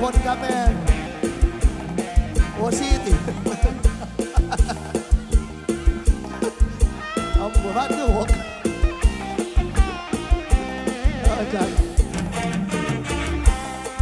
คนครับแม่โอซี่ติเอาหมู่บ้านที่หกอาจารย์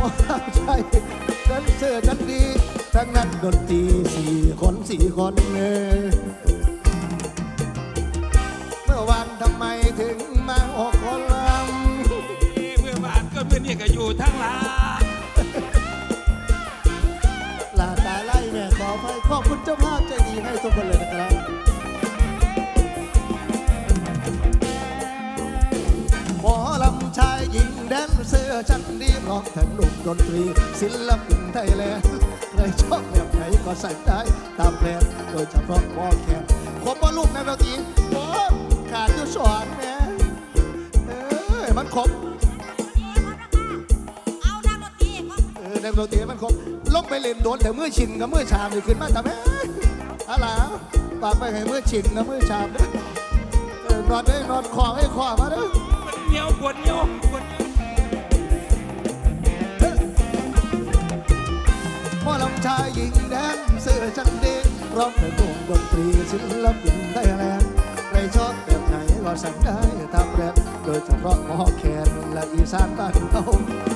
มอใช่ฉันเสื้อฉันดี ทั้งนั้นดนตรีสี่คนสี่คนเลย ดีร้องทั้งลูกดนตรี ศิลปินไทยแลนด์ใครชอบแบบไหนก็ใส่ได้ตามแผนโดยเฉพาะวอแคนผมว่าลูกในเวทีโอ้ขาดอยู่สอนแม่เอ้ยมันครบเอานักดนตรีเออในโรตีมันคงลงไปเล่นโดนแต่เมื่อชินกับเมื่อชามนี่ขึ้นมาแต่แม่อะไรฝากไปให้เมื่อชินกับเมื่อชามด้อเออนอนได้นอนคอให้คอมาเด้อมันเหนียวปวดเหนียวปวด พ่อลำชายหญิงแดนเสื้อจันดีร้องเพลงวงดนตรีศิลปินไทยแลนด์ใครชอบแบบไหนก็สั่งได้ตามแรปโดยเฉพาะหมอแคนและอีสานบ้านเรา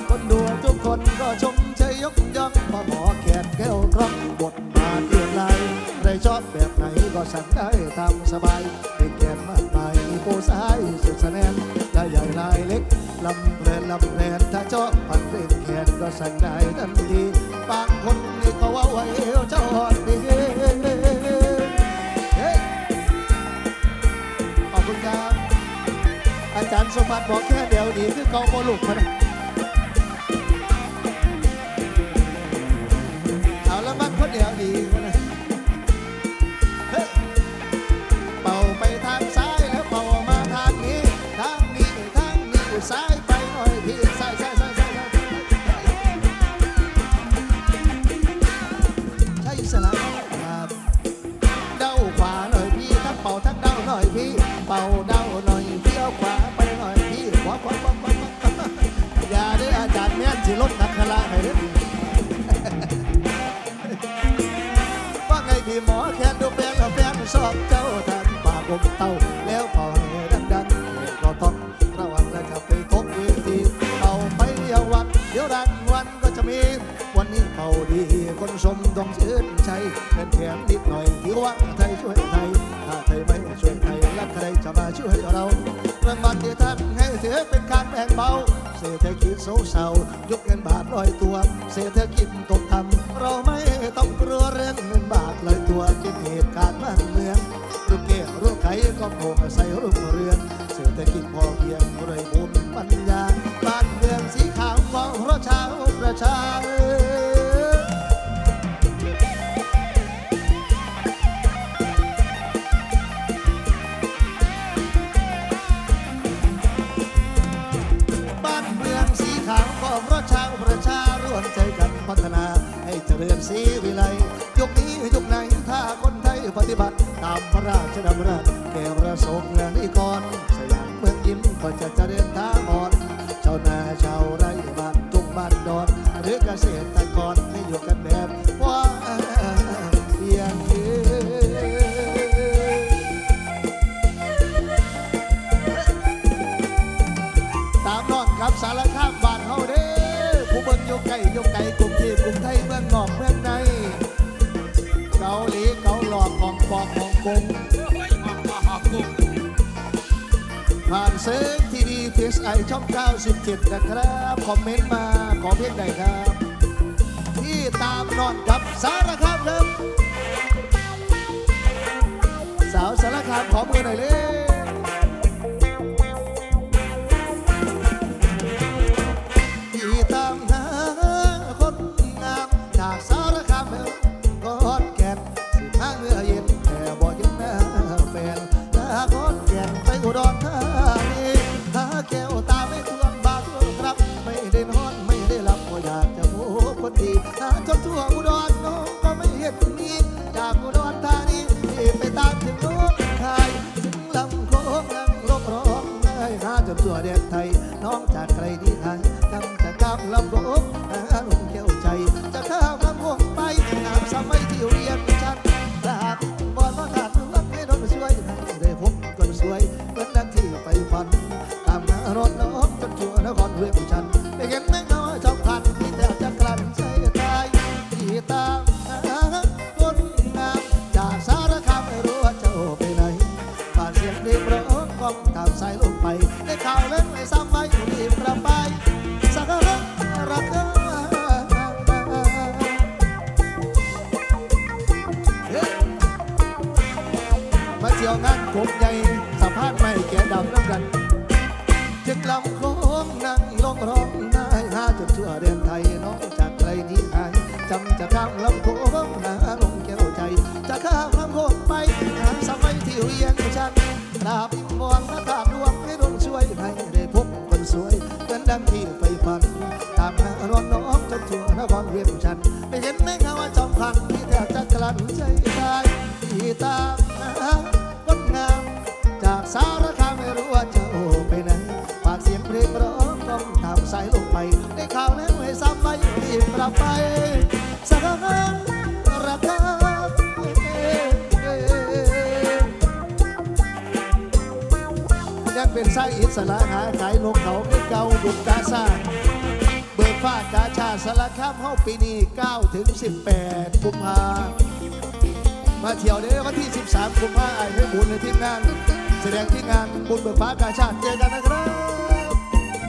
คนดูทุกคนก็ชมเชยยกย่องพราหมอแคนแก้วกร้องบทบาทเปลี่ยนลายใครชอบแบบไหนก็สั่งได้ตามสบายเด็กแก นมากมายมีโปรสายสุดแสนนลายใหญ่ลายเล็กลำแรนลำแรนถ้าเจาะปัดเป็นแขนก็สั่งได้ทันทีบางคนนี่เขาว่าไว้เอวเจ้าหอดดีเฮ้ยขอบคุณครับอาจารย์สมบัติบอกแค่เดียวดีคือเกาโมลุกมานะ สลับครับเด้าขวาหน่อยพี่ทั้งเป่าทั้งเด้าหน่อยพี่ เป่าเด้าหน่อยพี่เอาขวาไปหน่อยพี่ขวาขวาขวาขวาขวาอย่าได้ออาจารย์แม่นสิลบนักขละให้เด้อว่าไงพี่หมอแคนดูแฟนแล้วแฟนชอบเจ้าท่นปากผมเต้า ก็จะมี วันนี้เป่าดี คนชมต้องชื่นใจเป็นแถมนิดหน่อยที่ว่าไทยช่วยไทย ถ้าไทยไม่ช่วยไทยแล้วใครจะมาช่วยเราเรางวัลที่ท่านให้ถือเป็นการแบ่งเบา เศรษฐกิจโซเซายกเงินบาทลอยตัว เศรษฐกิจตกต่ำเราไม่ต้องกลัวเรื่องเงินบาทลอยตัวคิดเหตุการณ์บ้านเมืองลูกเกศลูกไข่ก็โผล่ใส่รุ่งเรืองเศรษฐกิจพอเพียงรวยบุญ ดำรัสแก้วประสงค์และนิกรสยามเมืองยิ้มก็จะเจริญทางอ่อนชาวนาชาวไร่บ้านทุ่งบ้านดอนหรือเกษตรกรให้อยู่กันแบบว่าเพียงยืนตามน้องครับสารข้ามบ้านเฮาเด้อผู้เบิ่งยู่ไกลอยู่ไกลกรุงเทพกรุงไทยเมืองนอกเมืองในเกาหลีเกาหลอกของปอกของกง ผ่านเซิร์ฟทีดีพีสไอช่อง 97 นะครับ คอมเมนต์มาขอเพียงใดครับ ที่ตามนอนกับสารคามครับ สาวสารคามขอมือหน่อยเลย ผมใหญ่สะพานไม่แก่ดำน้ำกันจึงลำโค้งนั่งลงร้องนายหาจนทั่วเดือนไทยน้องจากไกลนี้หายจำจะข้ามลำโค้งหาลงแก้วใจ จะข้ามลำโค้งไปหาสมัยที่เวียงชันราบมอง ชางอิสระหาขายลงเขาคือเก่าบุกกาซาเบิกฟ้ากาชาสลาข้ามเฮาปีนี้9ถึง 18กุมภามาเที่ยวเด้อวันที่ 13กุมภาไอ้ไม่บุญในทีมงาน แสดงที่งานบุญเบิกฟ้ากาชาเจอกันนะครับ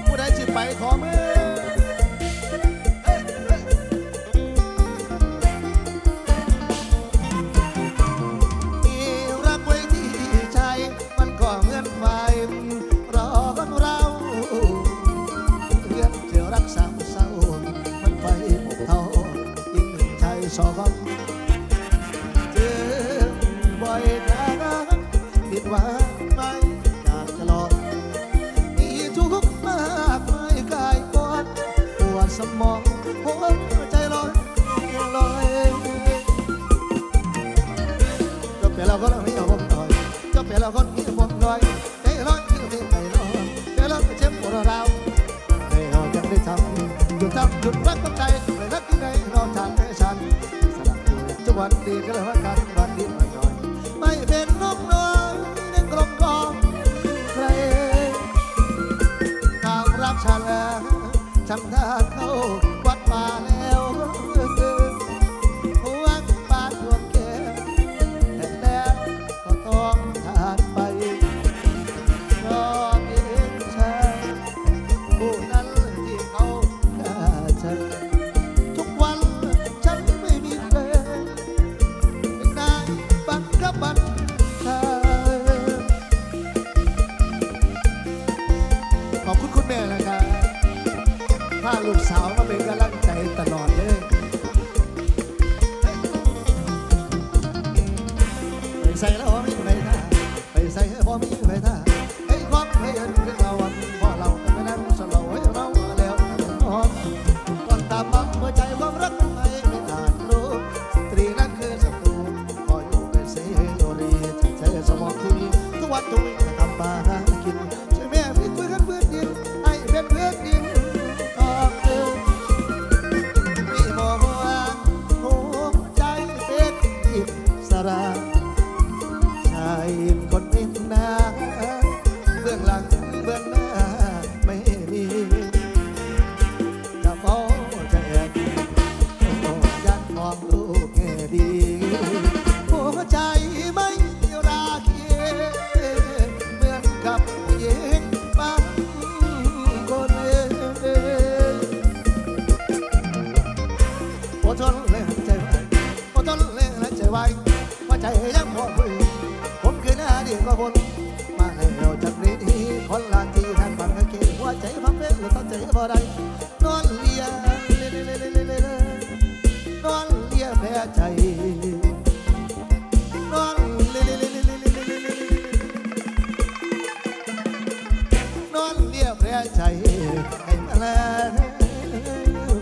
ผู้ใดจิตไปขอเมื่อ là con kia một người cái lo như thế này lo cái lo cái chém của nó đau này họ nhận đi thăm chúng ta đừng bắt con tay phải lắc cái này nó chẳng thể chẳng sao lại chúng bạn đi cái là Say it on. ลือใจให้มาลา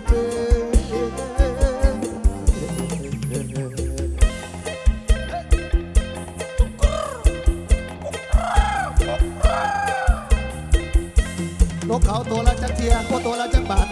เพื่อนกเขาตัวละจักเทียก็ตัวละจักบาท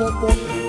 pop, pop.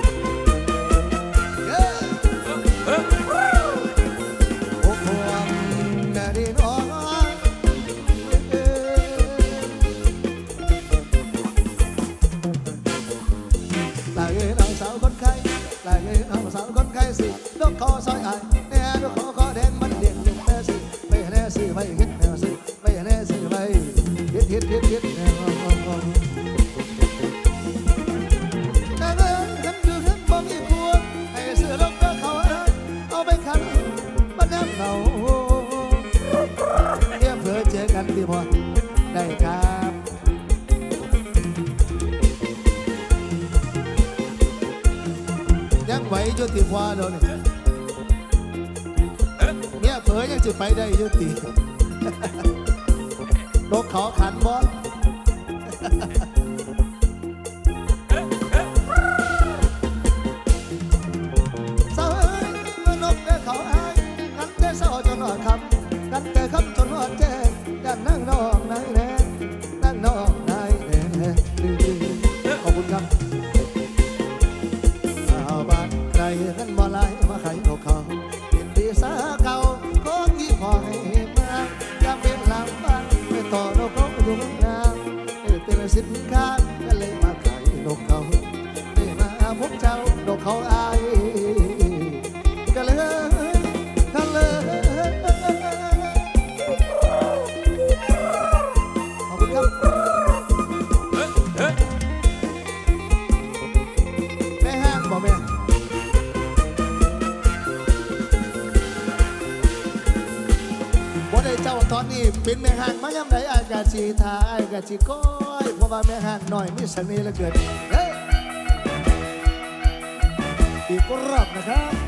จะไปได้ยุตินกเขาขันบ่ บ่แม่บ่ได้เจ้าตอนนี้เป็นแม่ห่างมายังไหนอากาจีทาอายกาจีก้อยเพราะว่าแม่ห่างหน่อยมีเสน่ห์เหลืเกินเฮ้ยอีกรอบนะครับ